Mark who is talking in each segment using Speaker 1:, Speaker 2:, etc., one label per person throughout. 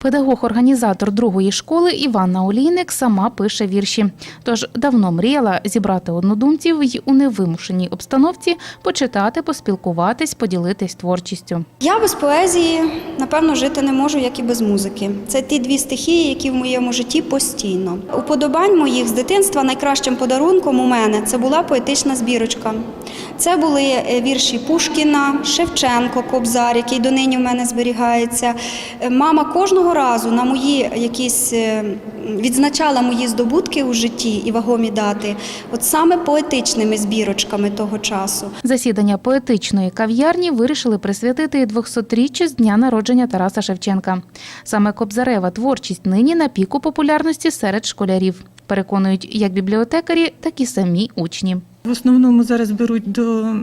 Speaker 1: Педагог-організатор другої школи Іванна Олійник сама пише вірші. Тож давно мріяла зібрати однодумців і у невимушеній обстановці почитати, поспілкуватись, поділитись творчістю.
Speaker 2: Я без поезії, напевно, жити не можу, як і без музики. Це ті дві стихії, які в моєму житті постійно. Уподобань моїх з дитинства найкращим подарунком у мене це була поетична збірочка. Це були е, вірші Пушкіна, Шевченко, Кобзар, який донині в мене зберігається. Е, Мама кожного разу на мої якісь е, відзначала мої здобутки у житті і вагомі дати, от саме поетичними збірочками того часу.
Speaker 1: Засідання поетичної кав'ярні вирішили присвятити 200-річчю з дня народження Тараса Шевченка. Саме Кобзарева творчість нині на піку популярності серед школярів. Переконують як бібліотекарі, так і самі учні.
Speaker 3: В основному зараз беруть до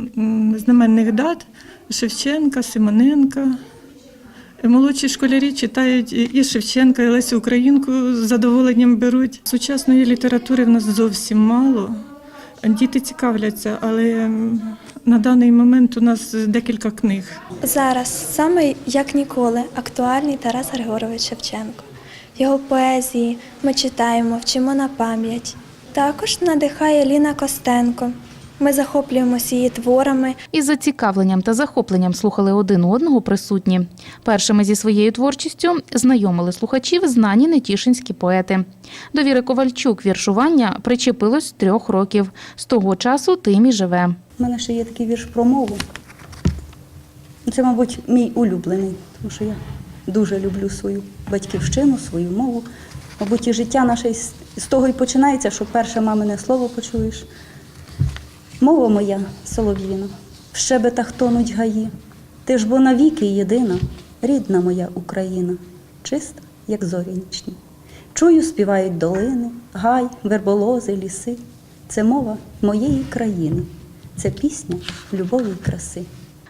Speaker 3: знаменних дат Шевченка, Симоненка. Молодші школярі читають і- і Шевченка, і Лесю Українку з задоволенням беруть. Сучасної літератури в нас зовсім мало. Діти цікавляться, але на даний момент у нас декілька книг.
Speaker 4: Зараз саме як ніколи актуальний Тарас Григорович Шевченко. Його поезії ми читаємо, вчимо на пам'ять. Також надихає Ліна Костенко. Ми захоплюємося її творами.
Speaker 1: Із зацікавленням та захопленням слухали один одного присутні. Першими зі своєю творчістю знайомили слухачів знані нетішинські поети. До Віри Ковальчук віршування причепилось трьох років. З того часу тим і живе.
Speaker 5: У мене ще є такий вірш про мову. Це, мабуть, мій улюблений, тому що я дуже люблю свою батьківщину, свою мову. Мабуть, і життя наше з того і починається, що перше мамине слово почуєш. Мова моя, солов'їна, в щебетах тонуть гаї. Ти ж бо навіки єдина, рідна моя Україна, чиста, як зорі нічні. Чую, співають долини, гай, верболози, ліси. Це мова моєї країни, це пісня любові й краси.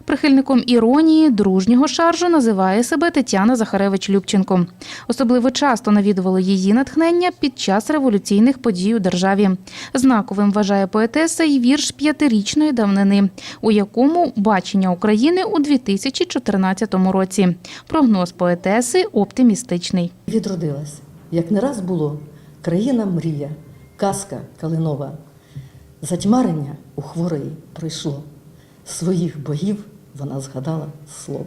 Speaker 1: Прихильником іронії, дружнього шаржу називає себе Тетяна Захаревич-Любченко. Особливо часто навідували її натхнення під час революційних подій у державі. Знаковим вважає поетеса і вірш п'ятирічної давнини, у якому бачення України у 2014 році. Прогноз поетеси оптимістичний.
Speaker 6: Відродилась, як не раз було, країна мрія, казка калинова. Затьмарення у хворої пройшло. Своїх богів вона згадала слово.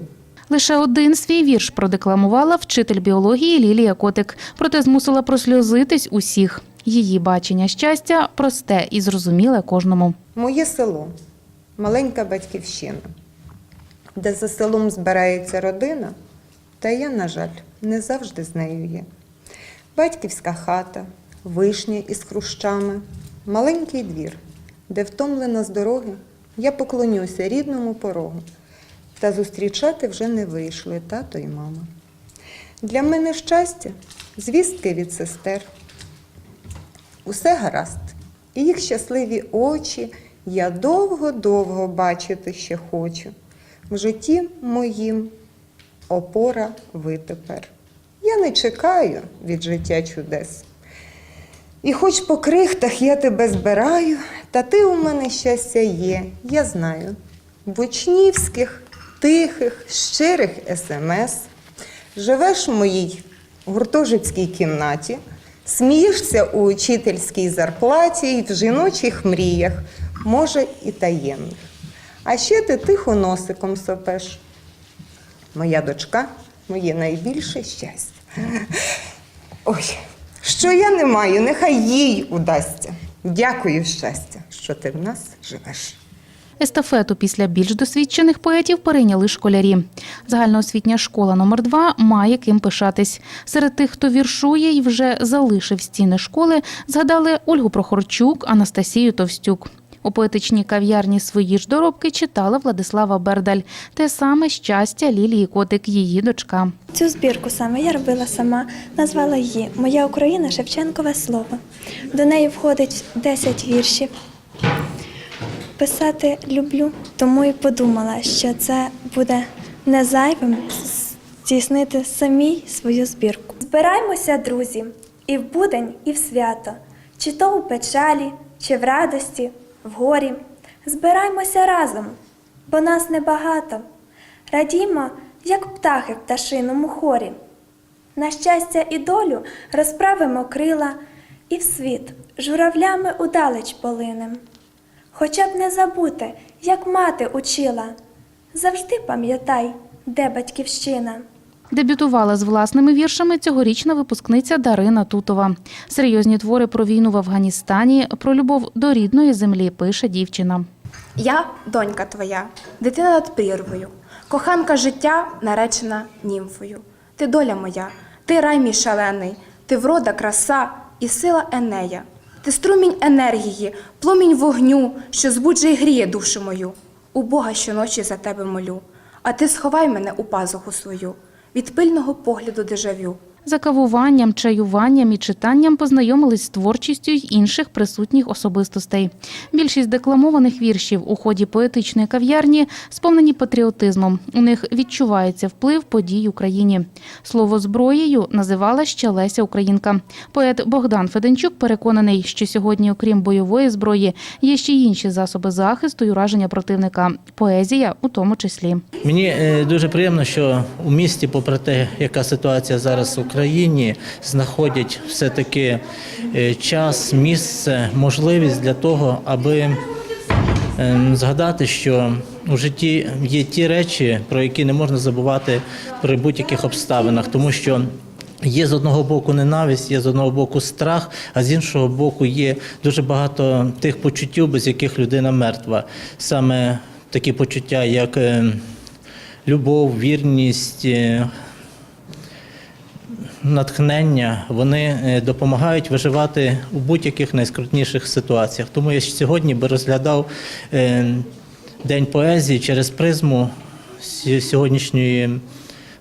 Speaker 1: Лише один свій вірш продекламувала вчитель біології Лілія Котик, проте змусила просльозитись усіх. Її бачення щастя просте і зрозуміле кожному.
Speaker 7: Моє село маленька батьківщина, де за селом збирається родина, та я, на жаль, не завжди з нею є. Батьківська хата, вишня із хрущами, маленький двір, де втомлена з дороги, я поклонюся рідному порогу. Та зустрічати вже не вийшли тато і мама. Для мене щастя, звістки від сестер, Усе гаразд. І їх щасливі очі я довго-довго бачити ще хочу. В житті моїм опора ви тепер. Я не чекаю від життя чудес. І хоч по крихтах я тебе збираю, та ти у мене щастя є, я знаю. В учнівських, тихих, щирих смс живеш в моїй гуртожитській кімнаті, смієшся у учительській зарплаті і в жіночих мріях, може, і таємних. А ще ти тихо носиком сопеш. Моя дочка моє найбільше щастя. Ой, що я не маю, нехай їй удасться. Дякую, щастя, що ти в нас живеш.
Speaker 1: Естафету після більш досвідчених поетів перейняли школярі. Загальноосвітня школа номер 2 має ким пишатись. Серед тих, хто віршує і вже залишив стіни школи, згадали Ольгу Прохорчук, Анастасію Товстюк. У поетичній кав'ярні свої ж доробки читала Владислава Бердаль. Те саме щастя Лілії Котик, її дочка.
Speaker 4: Цю збірку саме я робила сама, назвала її Моя Україна Шевченкове слово. До неї входить 10 віршів. Писати люблю, тому і подумала, що це буде не зайвим здійснити самій свою збірку. Збираймося, друзі, і в будень, і в свято, чи то у печалі, чи в радості, в горі. Збираймося разом, бо нас небагато. Радімо, як птахи в пташиному хорі. На щастя і долю розправимо крила і в світ журавлями удалеч полинем. Хоча б не забути, як мати учила, завжди пам'ятай, де батьківщина.
Speaker 1: Дебютувала з власними віршами цьогорічна випускниця Дарина Тутова. Серйозні твори про війну в Афганістані, про любов до рідної землі пише дівчина.
Speaker 8: Я донька твоя, дитина над прірвою, коханка життя, наречена німфою. Ти доля моя, ти рай мій шалений, ти врода, краса і сила Енея. Ти струмінь енергії, пломінь вогню, що збуджує гріє душу мою. У Бога щоночі за тебе молю, а ти сховай мене у пазуху свою від пильного погляду дежавю.
Speaker 1: За кавуванням, чаюванням і читанням познайомились з творчістю й інших присутніх особистостей. Більшість декламованих віршів у ході поетичної кав'ярні сповнені патріотизмом. У них відчувається вплив подій Україні. Слово зброєю називала ще Леся Українка. Поет Богдан Феденчук переконаний, що сьогодні, окрім бойової зброї, є ще й інші засоби захисту і ураження противника. Поезія у тому числі.
Speaker 9: Мені е, дуже приємно, що у місті, попри те, яка ситуація зараз в Україні, знаходять все-таки е, час, місце, можливість для того, аби ем, згадати, що у житті є ті речі, про які не можна забувати при будь-яких обставинах, тому що. Є з одного боку ненависть, є з одного боку страх, а з іншого боку є дуже багато тих почуттів, без яких людина мертва. Саме такі почуття, як е, любов, вірність, е, натхнення, вони е, допомагають виживати у будь-яких найскрутніших ситуаціях. Тому я сьогодні би розглядав е, День поезії через призму сьогоднішньої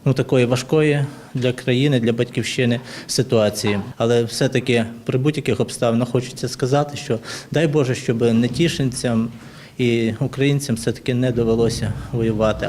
Speaker 9: ну, такої важкої для країни, для батьківщини ситуації. Але все-таки при будь-яких обставинах хочеться сказати, що дай Боже, щоб нетішинцям і українцям все-таки не довелося воювати.